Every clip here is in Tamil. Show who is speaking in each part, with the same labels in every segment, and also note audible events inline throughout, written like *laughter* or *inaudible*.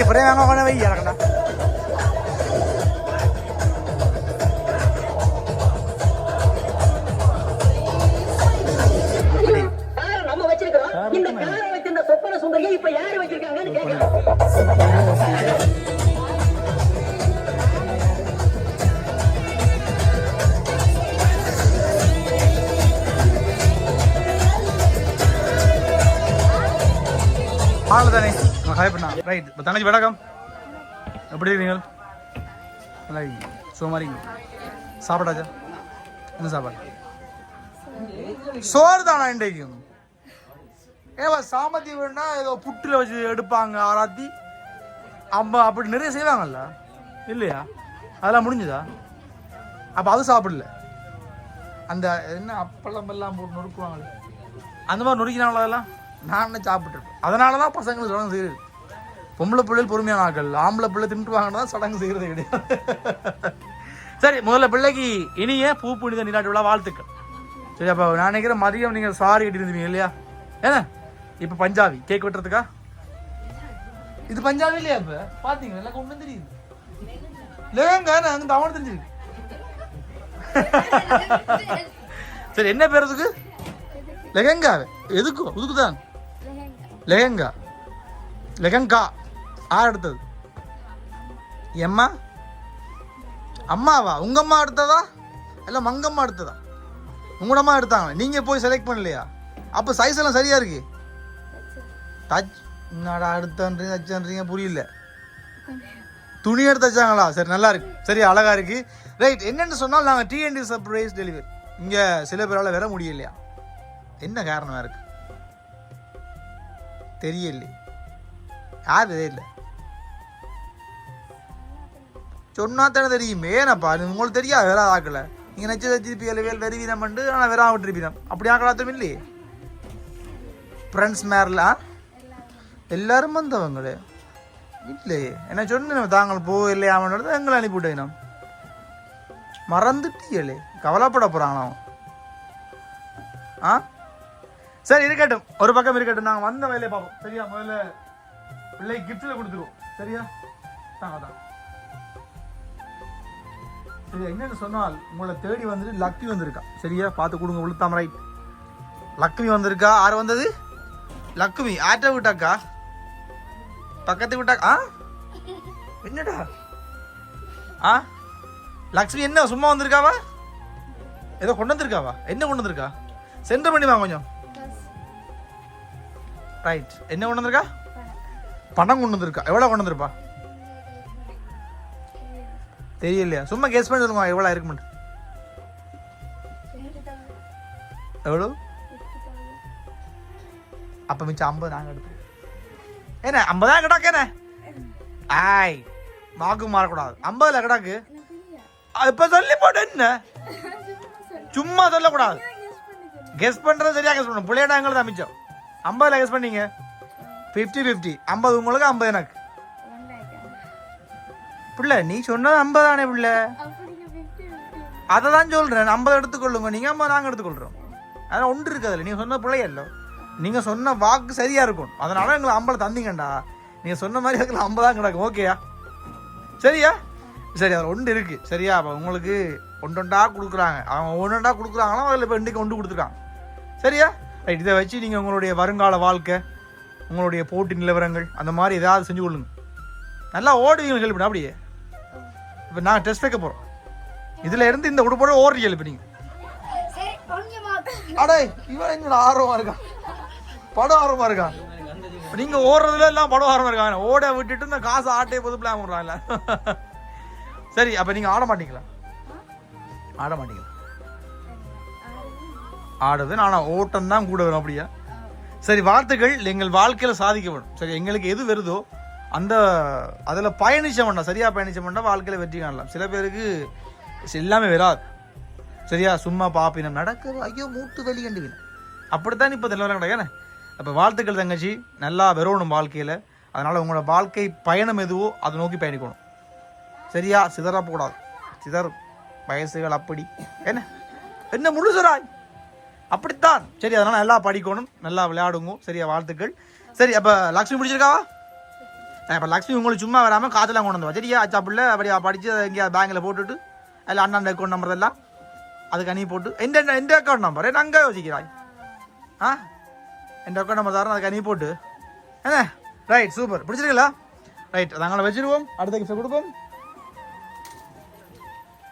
Speaker 1: வெட்டி அப்புறம் கொண்டு வை இறக்கண்டா
Speaker 2: காரை இந்த காரை வச்சிருந்த சொப்பன சுந்தரியை இப்ப யாரு வச்சிருக்காங்கன்னு கேட்கலாம்
Speaker 1: ஆள் ஹாய் பண்ணா. ரைட் இப்போ தங்கச்சி வணக்கம். எப்படி இருக்கீங்க நல்லா மாதிரி சாப்பிட்டாச்சா? என்ன சாப்பாடு? சோறு தானா இன்றைக்கும் ஏவா சாமத்தி வேணா ஏதோ புட்டில் வச்சு எடுப்பாங்க ஆராத்தி. அம்மா அப்படி நிறைய செய்வாங்கல்ல? இல்லையா? அதெல்லாம் முடிஞ்சுதா? அப்போ அது சாப்பிடல. அந்த என்ன அப்பளம் எல்லாம் போட்டு நொறுக்குவாங்களே. அந்த மாதிரி நொறுக்கினாங்களா அதெல்லாம்? நான் சாப்பிட்டுருப்பேன். அதனால தான் பசங்களுக்கு சடங்கு செய்கிறது பொம்பளை பிள்ளைகள் பொறுமையான ஆட்கள் ஆம்பளை பிள்ளை தின்ட்டுவாங்கன்னா தான் சடங்கு செய்கிறது கிடையாது. சரி முதல்ல பிள்ளைக்கு இனிய பூ புனித நீராட்டு விழா வாழ்த்துக்கள். சரி அப்போ நான் நினைக்கிறேன் மதியம் நீங்கள் சாரி கட்டியிருந்தீங்க இல்லையா? ஏன்னா இப்போ பஞ்சாபி. கேக் வெட்டுறதுக்கா? இது பஞ்சாபி இல்லையா இப்போ? பார்த்தீங்க எல்லாம் கொண்டு தெரியுது. லேங்க நான் அங்கே தமிழ் தெரிஞ்சிருக்கு. சரி என்ன பேர் அதுக்கு? லெகங்கா எதுக்கு? இதுக்கு தான் லெஹங்கா லெஹங்கா ஆர் எடுத்தது எம்மா அம்மாவா உங்கள் அம்மா எடுத்ததா இல்லை மங்கம்மா எடுத்ததா உங்களோட அம்மா எடுத்தாங்க நீங்கள் போய் செலக்ட் பண்ணலையா அப்போ சைஸ் எல்லாம் சரியாக இருக்கு டச் என்னடா அடுத்தன்றீங்க தச்சன்றீங்க புரியல துணி எடுத்து வச்சாங்களா சரி நல்லா இருக்கு சரி அழகாக இருக்கு ரைட் என்னென்னு சொன்னால் நாங்கள் டிஎன்டி சர்ப்ரைஸ் டெலிவரி இங்கே சில பேரால் வர முடியலையா என்ன காரணமாக இருக்குது தெரியல. யார் தெரியல சொன்னா தானே தெரியுமே. ஏனப்பா உங்களுக்கு தெரியாது வேற ஆக்கல நீங்க நச்சு வச்சிருப்பீங்க வேல் வருவீனம் பண்ணு ஆனால் வேற விட்டுருப்பீனம் அப்படி ஆக்கலாத்தும் இல்லையே? ஃப்ரெண்ட்ஸ் மேரலாம் எல்லாரும் வந்தவங்களே. இல்லையே. என்ன சொன்னேன் தாங்கள் போகலையா அவனோட எங்களை அனுப்பிவிட்டேன் மறந்துட்டீங்களே கவலைப்பட போறாங்களா ஆ? சரி இருக்கட்டும். ஒரு பக்கம் இருக்கட்டும். நாங்கள் வந்த வேலையை பார்ப்போம். சரியா? முதல்ல பிள்ளை கிஃப்டில் கொடுத்துருவோம். சரியா? நாங்கள் தான் சரி என்னன்னு சொன்னால் உங்களை தேடி வந்துட்டு லக்கி வந்திருக்கா. சரியா? பார்த்து கொடுங்க உளுத்தாம ரைட் லக்மி வந்திருக்கா? யார் வந்தது? லக்மி ஆட்ட விட்டாக்கா? பக்கத்து விட்டா ஆ? என்னடா? ஆ? லக்ஷ்மி என்ன? சும்மா வந்திருக்காவா? ஏதோ கொண்டு வந்திருக்காவா? என்ன கொண்டு வந்திருக்கா? சென்டர் பண்ணிமா கொஞ்சம். ரைட் என்ன கொண்டு வந்திருக்கா? பணம் கொண்டு வந்திருக்கா. எவ்வளோ கொண்டு வந்திருப்பா? தெரியலையா? சும்மா கேஸ் பண்ணி சொல்லுங்க எவ்வளோ இருக்குமெண்டு எவ்வளோ? அப்போ மிச்சம் ஐம்பது நாங்கள் எடுத்து என்ன ஐம்பதாயிரம் கிடாக்கு என்ன? ஆய் வாக்கு மாறக்கூடாது. ஐம்பதுல கிடாக்கு? இப்போ சொல்லி போட்டு என்ன? சும்மா சொல்லக்கூடாது. கெஸ் பண்ணுறது சரியா கெஸ் பண்ணணும். பிள்ளையடா எங்களுக்கு அமைச்சோம் ஐம்பது ஐம்பதுல பண்ணீங்க. ஃபிஃப்டி ஃபிஃப்டி ஐம்பது உங்களுக்கு ஐம்பது எனக்கு. பிள்ளை நீ சொன்னது ஐம்பது தானே பிள்ளை? அதை தான் சொல்கிறேன் ஐம்பது எடுத்துக்கொள்ளுங்க. நீங்கள் ஐம்பது நாங்கள் எடுத்துக்கொள்கிறோம் அதெல்லாம் ஒன்று இருக்காதுல்ல. நீங்கள் சொன்ன பிள்ளையல்ல நீங்கள் சொன்ன வாக்கு சரியாக இருக்கும். அதனால எங்களை ஐம்பது தந்தீங்கண்டா. நீங்கள் சொன்ன மாதிரி அதுக்கு ஐம்பதா கிடக்கும். ஓகேயா சரியா? சரி அதில் ஒன்று இருக்குது சரியா? அப்போ உங்களுக்கு ஒன்று ஒன்றா கொடுக்குறாங்க. அவங்க ஒன்று ஒன்றா கொடுக்குறாங்களோ? அதில் இப்போ இன்றைக்கு ஒன்று கொடுத்துருக்காங்க. சரியா? ரைட் இதை வச்சு நீங்கள் உங்களுடைய வருங்கால வாழ்க்கை உங்களுடைய போட்டி நிலவரங்கள் அந்த மாதிரி ஏதாவது செஞ்சு கொள்ளுங்க. நல்லா ஓடுவீங்க கேள்வி அப்படியே. இப்போ நான் டெஸ்ட் வைக்க போகிறோம் இதில் இருந்து இந்த உடுப்போட ஓடுறீங்க இப்போ நீங்கள் அடே இவன் என்னோட ஆர்வமா இருக்கான் படம் ஆர்வமா இருக்கான் நீங்க ஓடுறதுல எல்லாம் படம் ஆர்வமா இருக்காங்க. ஓட விட்டுட்டு இந்த காசு ஆட்டே போது பிளான் பண்றாங்கல்ல சரி அப்ப நீங்க ஆட மாட்டீங்களா? ஆட மாட்டீங்களா? ஆடுது ஆனால் ஓட்டம் தான் கூட வரும் அப்படியா? சரி வாழ்த்துக்கள் எங்கள் வாழ்க்கையில் சாதிக்க வேணும் சரி எங்களுக்கு எது வருதோ அந்த அதில் பயணிச்ச வேண்டாம் சரியா பயணிச்ச வேண்டாம் வாழ்க்கையில் வெற்றி காணலாம். சில பேருக்கு எல்லாமே வராது. சரியா? சும்மா பாப்பினம் நடக்குது. ஐயோ மூட்டு வலி கண்டுவினம் அப்படித்தான் இப்போ நிலவரம் கிடையாது அப்போ வாழ்த்துக்கள் தங்கச்சி. நல்லா வரணும் வாழ்க்கையில். அதனால் உங்களோட வாழ்க்கை பயணம் எதுவோ அதை நோக்கி பயணிக்கணும். சரியா? சிதறக்கூடாது. சிதறும். வயசுகள் அப்படி. என்ன என்ன முழுசுராய்? அப்படித்தான். சரி அதனால் நல்லா படிக்கணும். நல்லா விளையாடுங்க. சரியா வாழ்த்துக்கள். சரி அப்போ லக்ஷ்மி பிடிச்சிருக்காவா? இப்போ லக்ஷ்மி உங்களுக்கு சும்மா வராமல் காசுலாம் கொண்டு வந்து சரியா அச்சா பிள்ளை அப்படி படித்து எங்கேயா பேங்கில் போட்டுட்டு அதில் அண்ணன் அக்கௌண்ட் நம்பர் எல்லாம் அதுக்கு அனுப்பி போட்டு எந்த எந்த அக்கௌண்ட் நம்பர் என்ன அங்கே யோசிக்கிறாய். ஆ? எந்த அக்கௌண்ட் நம்பர் தரேன் அதுக்கு அனுப்பி போட்டு. என்ன? ரைட் சூப்பர் பிடிச்சிருக்கீங்களா? ரைட் நாங்களை வச்சிருவோம். அடுத்த கிஃப்ட் கொடுப்போம்.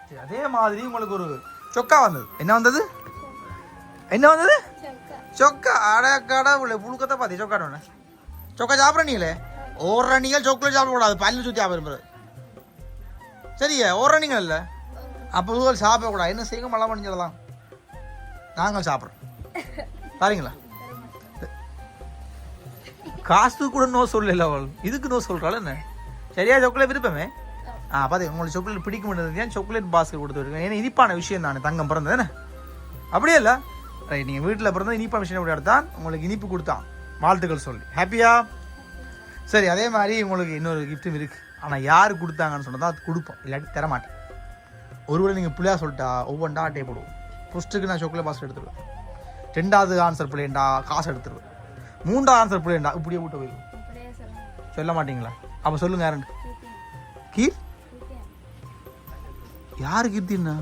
Speaker 1: சரி, அதே மாதிரி உங்களுக்கு ஒரு சொக்கா வந்தது. என்ன வந்தது? என்ன வந்தது சொக்கா அட கடவுளே புழுக்கத்தை பார்த்தி சொக்காடோண்ணே சொக்கா சாப்பிட்றீங்களே ஓடுற நீங்கள் சாக்லேட் சாப்பிடக்கூடாது பல்லு சுற்றி சாப்பிடுறது சரியா ஓடுற நீங்கள் இல்லை அப்போ முதல் சாப்பிடக்கூடாது என்ன செய்யுங்க மழை பண்ணிச்சிடலாம் நாங்கள் சாப்பிட்றோம் பாருங்களா காசு கூட நோ சொல்லல அவள் இதுக்கு நோ சொல்கிறாள் என்ன சரியா சாக்லேட் விருப்பமே ஆ பாத்து உங்களுக்கு சாக்லேட் பிடிக்க முடியாது சாக்லேட் பாஸ்கெட் கொடுத்து ஏன்னா இனிப்பான விஷயம் தானே தங்கம் பிறந்தது என்ன அப்படியே இல்லை ரைட் நீங்கள் வீட்டில் பிறந்த இனிப்பான விஷயம் கூட எடுத்தான் உங்களுக்கு இனிப்பு கொடுத்தான். வாழ்த்துக்கள் சொல்லி. ஹாப்பியா சரி அதே மாதிரி உங்களுக்கு இன்னொரு கிஃப்ட்டும் இருக்குது ஆனால் யார் கொடுத்தாங்கன்னு சொன்னதா அது கொடுப்போம். இல்லாட்டி தரமாட்டேன் ஒருவேளை நீங்கள் பிள்ளையா சொல்லிட்டா ஒவ்வொன்றா அட்டையை போடுவோம். ஃபஸ்ட்டுக்கு நான் சாக்லேட் பாஸ்கெட் எடுத்துருவேன். ரெண்டாவது ஆன்சர் பிள்ளைண்டா காசு எடுத்துருவேன். மூன்றாவது ஆன்சர் பிள்ளைண்டா இப்படியே விட்டு போயிடும் சொல்ல மாட்டீங்களா? அப்போ சொல்லுங்க யாருன்னு? கீர்? யாரு கீர்த்தின்னா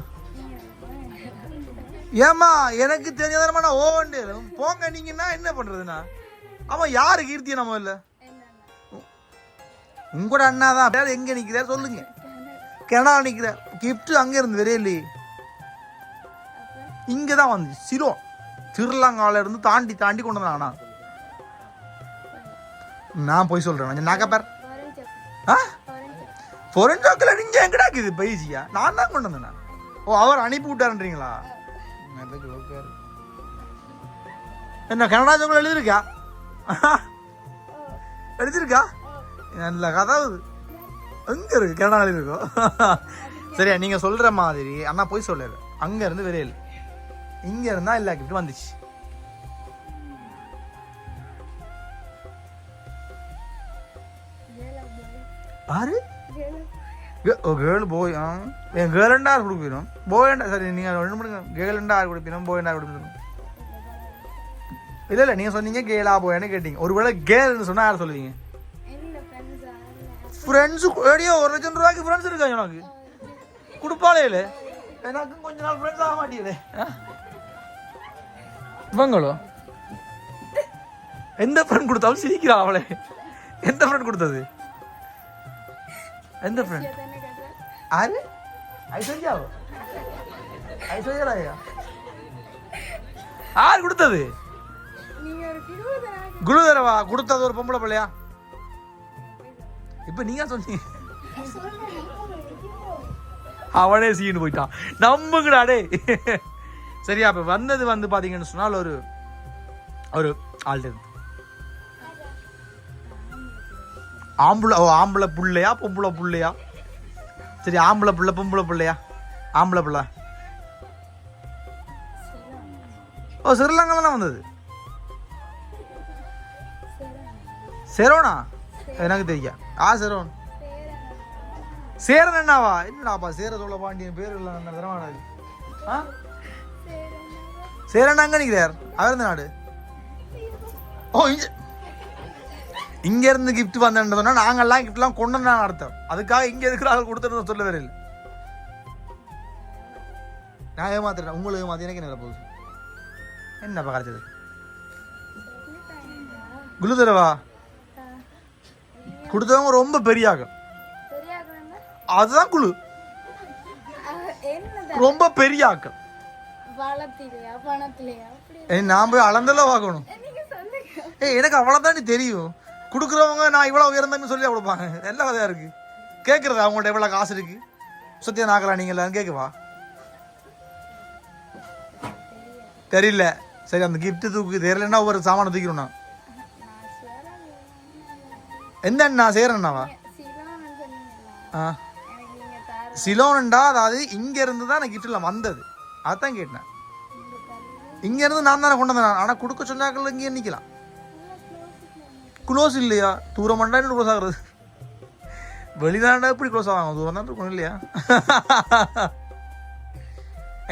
Speaker 1: ஏமா எனக்கு தெரியாதனமா நான் ஓவண்டு போங்க நீங்கன்னா என்ன பண்றதுண்ணா? ஆமாம் யாரு கீர்த்தி நம்ம இல்ல? உங்களோட அண்ணா தான் அப்படியே எங்க நிக்கிறார் சொல்லுங்க. கனடா நிக்கிறார் கிஃப்ட் அங்க இருந்து வெறியலி இங்கே இங்க தான் வந்து சிலோ திருலங்கால இருந்து தாண்டி தாண்டி கொண்டு வந்தாங்கண்ணா நான் போய் சொல்றேன் கொஞ்சம் ஆ? பொரஞ்சோக்கில் நீங்கள் எங்கடா இருக்குது? பைசியா நான் தான் கொண்டு வந்தேன் ஓ அவர் அனுப்பி விட்டாருன்றீங்களா? என்ன கனடா சாக்கில் எழுதிருக்கா எழுதிருக்கா நல்ல கதாவது எங்க இருக்கு? கனடா எழுதிருக்கோம் சரியா நீங்க சொல்ற மாதிரி அண்ணா போய் சொல்லல அங்க இருந்து விரையில் இங்க இருந்தா எல்லா கிஃப்ட் வந்துச்சு. பாரு. கேர்ள் போய் ஆ என் கேர்ள்ண்டா யார் கொடுப்பிடும் போயண்டா சரி நீங்கள் ரெண்டு மணிக்கு கேர்ள்ண்டா யார் கொடுப்பிடும் போயண்டா கொடுப்பிடும் இல்லை இல்லை நீங்கள் சொன்னீங்க கேலா போயான்னு கேட்டீங்க ஒருவேளை கேர்ள்னு சொன்னால் யார் சொல்லுவீங்க ஃப்ரெண்ட்ஸு ஏடியோ ஒரு லட்சம் ரூபாய்க்கு ஃப்ரெண்ட்ஸ் இருக்காங்க உனக்கு கொடுப்பாளே இல்லை எனக்கு கொஞ்ச நாள் ஃப்ரெண்ட்ஸ் ஆக மாட்டேங்குதே இவங்களோ எந்த ஃப்ரெண்ட் கொடுத்தாலும் சிரிக்கிறா அவளே எந்த ஃப்ரெண்ட் கொடுத்தது எந்த ஃப்ரெண்ட் ஆரு ஐஸ்வர்யாவோ ஐஸ்வர்யா ராயா யார் கொடுத்தது குருதரவா கொடுத்தது ஒரு பொம்பளை பிள்ளையா இப்ப நீங்க சொன்னீங்க அவனே சீனு போயிட்டான் நம்புங்கடா அடே சரியா இப்ப வந்தது வந்து பாத்தீங்கன்னு சொன்னால் ஒரு ஒரு ஆள்கிட்ட இருந்து ஆம்பளை ஓ ஆம்பளை புள்ளையா பொம்பளை புள்ளையா சரி ஆம்பளை பிள்ளை பொம்பளை பிள்ளையா? ஆம்பளை பிள்ளை? ஓ ஸ்ரீலங்கால தான் வந்தது? செரோனா? எனக்கு தெரியும் ஆ செரோன். சேரன் என்னவா? என்னடாப்பா சேர சொல்ல பாண்டியன் பேர் இல்லை தரமாடாது ஆ? சேரன் அங்கே நிற்கிறார் அவர் நாடு. ஓ இங்கே இங்க இருந்து கிஃப்ட் வந்தேன்றதுனா நாங்கெல்லாம் கிஃப்ட்லாம் கொண்டு வந்தா அர்த்தம் அதுக்காக இங்க இருக்கிற ஆள் கொடுத்துட்டு சொல்ல இல்லை. நான் ஏமாத்துறேன். உங்களை ஏமாத்தி எனக்கு என்ன போகுது? என்னப்பா கிடைச்சது குழு தரவா கொடுத்தவங்க ரொம்ப பெரிய ஆக்கள் அதுதான் குழு ரொம்ப பெரிய ஆக்கள் நான் போய் அளந்தெல்லாம் பார்க்கணும் ஏய் எனக்கு அவ்வளோதானே தெரியும். கொடுக்குறவங்க நான் இவ்வளோ உயர்ந்தேன்னு சொல்லி கொடுப்பாங்க எல்லா கதையாக இருக்குது கேட்குறது அவங்கள்ட்ட எவ்வளோ காசு இருக்குது சுத்தியம் நாக்கலாம் நீங்கள் எல்லாரும்? கேட்கவா தெரியல. சரி அந்த கிஃப்ட்டு தூக்கு தெரியலன்னா ஒவ்வொரு சாமானை தூக்கிடும் நான். எந்த அண்ணா? சேரண்ணாவா ஆ.
Speaker 3: எனக்கு
Speaker 1: சிலோனண்டா அதாவது இங்க இருந்து தான் எனக்கு கிஃப்ட்ல வந்தது. அதான் கேட்டேன். இங்க இருந்து நான் தானே கொண்டு வந்தேன். ஆனா கொடுக்க சொன்னாக்கள் இங்கே நிக்கலாம். க்ளோஸ் இல்லையா? தூரம் பண்ணா இன்னும் க்ளோஸ் ஆகுறது. வெளிநாடா எப்படி க்ளோஸ் ஆவாங்க. தூரம் தான் இருக்கணும் இல்லையா?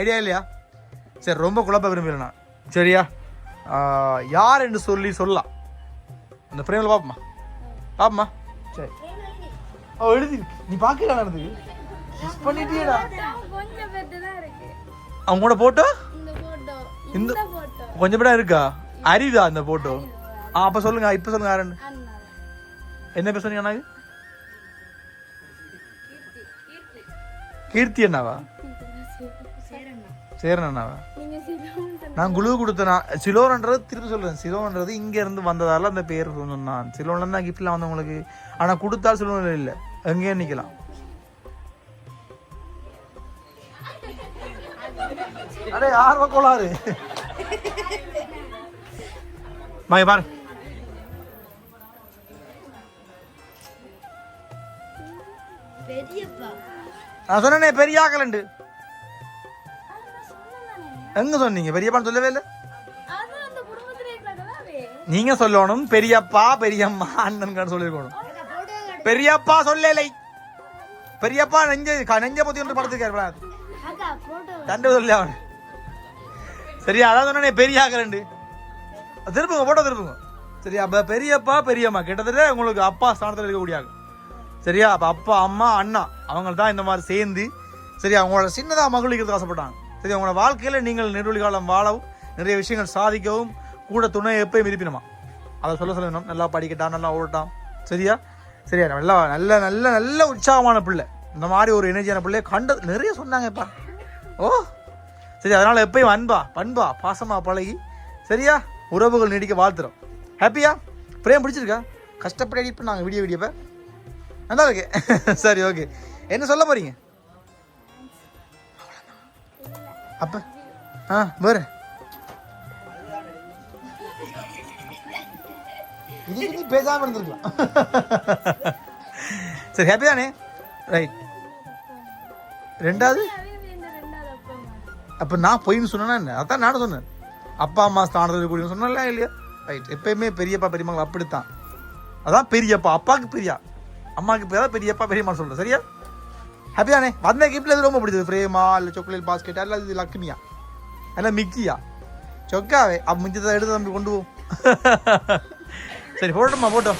Speaker 1: ஐடியா இல்லையா? சரி ரொம்ப குழப்ப விரும்பல நான். சரியா? யார் என்று சொல்லி சொல்லலாம். அந்த ஃப்ரேமில் பார்ப்போமா பார்ப்போமா சரி. ஓ எழுதி நீ பார்க்கல நடந்து மிஸ் பண்ணிட்டியடா.
Speaker 3: இருக்கு
Speaker 1: அவங்களோட போட்டோ?
Speaker 3: இந்த
Speaker 1: கொஞ்சம் பேடா இருக்கா? அரிதா அந்த போட்டோ? ஆ அப்ப சொல்லுங்க இப்ப சொல்லுங்க யாருன்னு என்ன பேர் சொன்னீங்க அண்ணாக்கு? கீர்த்தி அண்ணாவா? சேரன் அண்ணாவா? நான் குழு கொடுத்தேன் சிலோன்ன்றது திருப்பி சொல்றேன். சிலோன்றது இங்க இருந்து வந்ததால அந்த பேர் சொன்னான். சிலோன்ல தான் கிஃப்ட்லாம் வந்தவங்களுக்கு ஆனா கொடுத்தா சிலோன்ல இல்ல. எங்கேயும் நிக்கலாம். அடே ஆர்வ கோளாறு. பாய் பாரு. நான் சொன்னேனே பெரிய ஆக்கலண்டு எங்க சொன்னீங்க? பெரியப்பான்னு சொல்லவே இல்லை. நீங்க சொல்லணும் பெரியப்பா பெரியம்மா அண்ணன் சொல்லிருக்கணும். பெரியப்பா சொல்லலை. பெரியப்பா நெஞ்ச நெஞ்ச பத்தி ஒன்று படத்துக்கு
Speaker 3: அக்கா போட்டோ
Speaker 1: தண்டை சொல்லி அவன். சரியா அதான் சொன்னே பெரிய ஆக்கலண்டு திருப்புங்க போட்டோ திருப்புங்க. சரியா அப்போ பெரியப்பா பெரியம்மா கிட்டத்தட்ட உங்களுக்கு அப்பா ஸ்தானத்தில் இருக்கக்கூடிய ஆகும் சரியா? அப்போ அப்பா அம்மா அண்ணா அவங்கள தான் இந்த மாதிரி சேர்ந்து சரி அவங்களோட சின்னதாக மகளிருக்கு ஆசைப்பட்டாங்க. சரி அவங்களோட வாழ்க்கையில் நீங்கள் நெடுவழி காலம் வாழவும் நிறைய விஷயங்கள் சாதிக்கவும் கூட துணை எப்பயும் இருப்பினுமா? அதை சொல்ல சொல்லணும் நல்லா படிக்கட்டான் நல்லா ஓடட்டான். சரியா? சரியா? நல்லா நல்ல நல்ல நல்ல உற்சாகமான பிள்ளை. இந்த மாதிரி ஒரு எனர்ஜியான பிள்ளைய கண்டது நிறைய சொன்னாங்கப்பா. ஓ! சரி அதனால் எப்பயும் அன்பா பண்பா பாசமாக பழகி சரியா? உறவுகள் நீடிக்க வாழ்த்துறோம். ஹாப்பியா பிரேம் பிடிச்சிருக்கா? கஷ்டப்பட்டு எடிட் பண்ணாங்க வீடியோ வீடியோவை நல்லா இருக்கு. சரி ஓகே என்ன சொல்ல போறீங்க? அப்ப ஆ வேற. இதுக்கு நீ பேசாம இருந்திருக்கலாம். சரி ஹாப்பி தானே? ரைட் ரெண்டாவது?
Speaker 3: அப்போ
Speaker 1: நான் பொய்ன்னு சொன்னேன்னா என்ன? அதான் நானும் சொன்னேன். அப்பா அம்மா ஸ்தானத்தில் கூடிய சொன்னல இல்லையா? ரைட் எப்பயுமே பெரியப்பா பெரியம்மா அப்படித்தான். அதான் பெரியப்பா அப்பாவுக்கு பெரியா. அம்மாவுக்கு பேர் பெரியப்பா பெரியம்மா சொல்கிறேன் சரியா? ஹாப்பி தானே? வந்த கிஃப்ட்ல எது ரொம்ப பிடிச்சது? ஃப்ரேமா இல்லை சாக்லேட் பாஸ்கெட் அல்ல இது? லக்ஷ்மியா? அல்ல மிக்கியா? சொக்காவே. அப்போ மிச்சத்தை எடுத்து தம்பி கொண்டு போவோம் *laughs* சரி போட்டோம்மா போட்டோம்